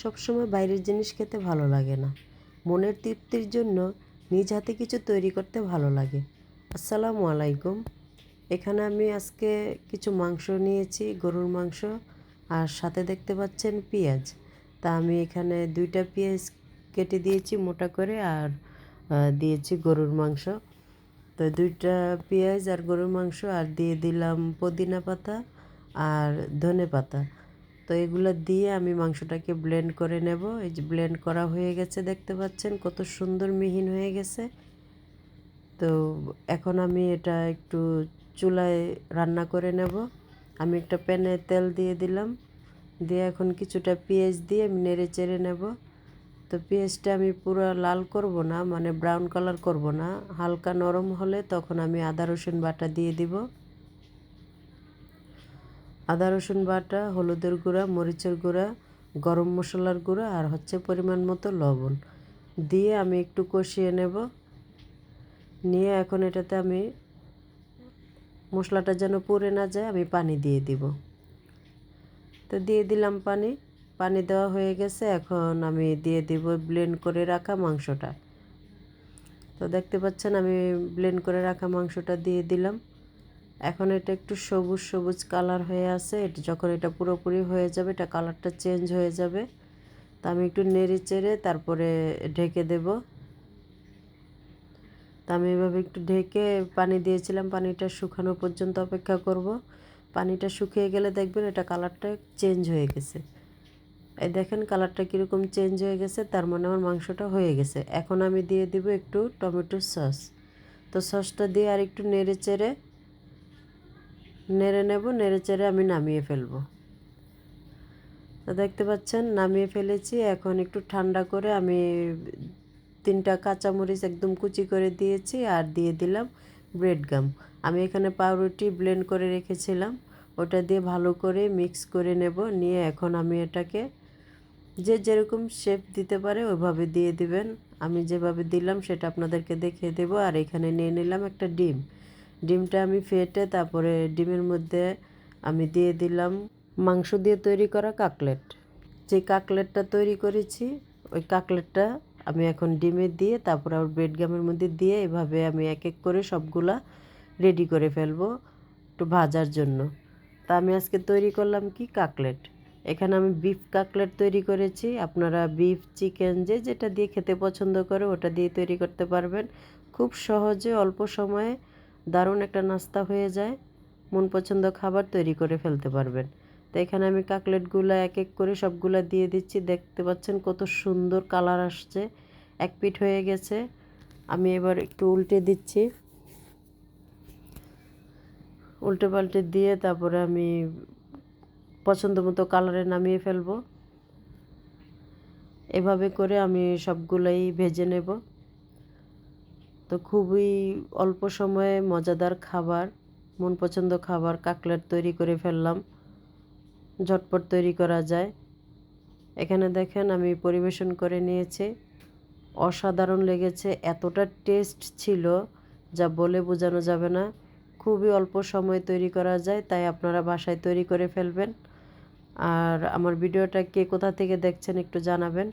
সবসময় বাইরের জিনিস খেতে ভালো লাগে না। মনের তৃপ্তির জন্য নিজ হাতে কিছু তৈরি করতে ভালো লাগে। আসসালামু আলাইকুম। এখানে আমি আজকে কিছু মাংস নিয়েছি, গরুর মাংস, আর সাথে দেখতে পাচ্ছেন পেঁয়াজ। তা আমি এখানে দুইটা পেঁয়াজ কেটে দিয়েছি মোটা করে, আর দিয়েছি গরুর মাংস। তো দুইটা পেঁয়াজ আর গরুর মাংস, আর দিয়ে দিলাম পুদিনা পাতা আর ধনে পাতা। তো এগুলো দিয়ে আমি মাংসটাকে ব্লেন্ড করে নেব। এই যে ব্লেন্ড করা হয়ে গেছে দেখতে পাচ্ছেন, কত সুন্দর মিহিন হয়ে গেছে। তো এখন আমি এটা একটু চুলায় রান্না করে নেব। আমি একটা প্যানে তেল দিয়ে দিলাম। দিয়ে এখন কিছুটা পেঁয়াজ দিয়ে আমি নেড়ে চেড়ে নেব। তো পেঁয়াজটা আমি পুরো লাল করব না মানে ব্রাউন কালার করব না। হালকা নরম হলে তখন আমি আদা রসুন বাটা দিয়ে দিব। আদা, রসুন বাটা, হলুদের গুঁড়া, মরিচের গুঁড়া, গরম মশলার গুঁড়া আর হচ্ছে পরিমাণ মতো লবণ। দিয়ে আমি একটু কষিয়ে নেব। নিয়ে এখন এটাতে আমি মশলাটা যেন পুড়ে না যায়, আমি পানি দিয়ে দিব। তো দিয়ে দিলাম পানি। পানি দেওয়া হয়ে গেছে। এখন আমি দিয়ে দিব ব্লেন্ড করে রাখা মাংসটা। তো দেখতে পাচ্ছেন, আমি ব্লেন্ড করে রাখা মাংসটা দিয়ে দিলাম। এখন এটা একটু সবুজ সবুজ কালার হয়ে আছে। এটা যখন এটা পুরোপুরি হয়ে যাবে, এটা কালারটা চেঞ্জ হয়ে যাবে। তা আমি একটু নেড়ে চেড়ে তারপরে ঢেকে দেব। তা আমি এভাবে একটু ঢেকে পানি দিয়েছিলাম। পানিটা শুকানো পর্যন্ত অপেক্ষা করব। পানিটা শুকিয়ে গেলে দেখবেন এটা কালারটা চেঞ্জ হয়ে গেছে। এই দেখেন কালারটা কীরকম চেঞ্জ হয়ে গেছে। তার মানে আমার মাংসটা হয়ে গেছে। এখন আমি দিয়ে দিব একটু টমেটো সস। তো সসটা দিয়ে আর একটু নেড়ে চেড়ে নেড়ে নেব, নেড়ে চেড়ে আমি নামিয়ে ফেলব। তো দেখতে পাচ্ছেন, নামিয়ে ফেলেছি। এখন একটু ঠান্ডা করে আমি তিনটা কাঁচামরিচ একদম কুচি করে দিয়েছি আর দিয়ে দিলাম ব্রেড গাম। আমি এখানে পাউরুটি ব্লেন্ড করে রেখেছিলাম। ওটা দিয়ে ভালো করে মিক্স করে নেব। নিয়ে এখন আমি এটাকে যে যেরকম শেপ দিতে পারে ওইভাবে দিয়ে দিবেন। আমি যেভাবে দিলাম সেটা আপনাদেরকে দেখিয়ে দেবো। আর এখানে নিয়ে নিলাম একটা ডিম। ডিমটা আমি ফেটে তারপরে ডিমের মধ্যে আমি দিয়ে দিলাম মাংস দিয়ে তৈরি করা কাকলেট। যে কাকলেটটা তৈরি করেছি, ওই কাকলেটটা আমি এখন ডিমে দিয়ে তারপরে আবার ব্রেড গামের মধ্যে দিয়ে এভাবে আমি এক এক করে সবগুলা রেডি করে ফেলব একটু ভাজার জন্য। তা আমি আজকে তৈরি করলাম কি কাকলেট। এখানে আমি বিফ কাকলেট তৈরি করেছি। আপনারা বিফ, চিকেন, যে যেটা দিয়ে খেতে পছন্দ করে ওটা দিয়ে তৈরি করতে পারবেন। খুব সহজে, অল্প সময়ে দারুণ একটা নাস্তা হয়ে যায়। মন পছন্দ খাবার তৈরি করে ফেলতে পারবেন। তো এখানে আমি কাকলেটগুলো এক এক করে সবগুলো দিয়ে দিচ্ছি। দেখতে পাচ্ছেন কত সুন্দর কালার আসছে। এক পিঠ হয়ে গেছে। আমি এবার একটু উল্টে দিচ্ছি। উল্টে পাল্টে দিয়ে তারপরে আমি পছন্দ মতো কালারে নামিয়ে ফেলব। এভাবে করে আমি সবগুলোই ভেজে নেব। তো খুবই অল্প সময়ে মজাদার খাবার মন পছন্দ খাবার কাকলেট তৈরি করে ফেললাম। ঝটপট তৈরি করা যায়। এখানে দেখেন আমি পরিবেশন করে নিয়েছি। অসাধারণ লেগেছে, এতটা টেস্ট ছিল যা বলে বোঝানো যাবে না। খুবই অল্প সময় তৈরি করা যায়, তাই আপনারা বাসায় তৈরি করে ফেলবেন। আর আমার ভিডিওটা কে কোথা থেকে দেখছেন একটু জানাবেন।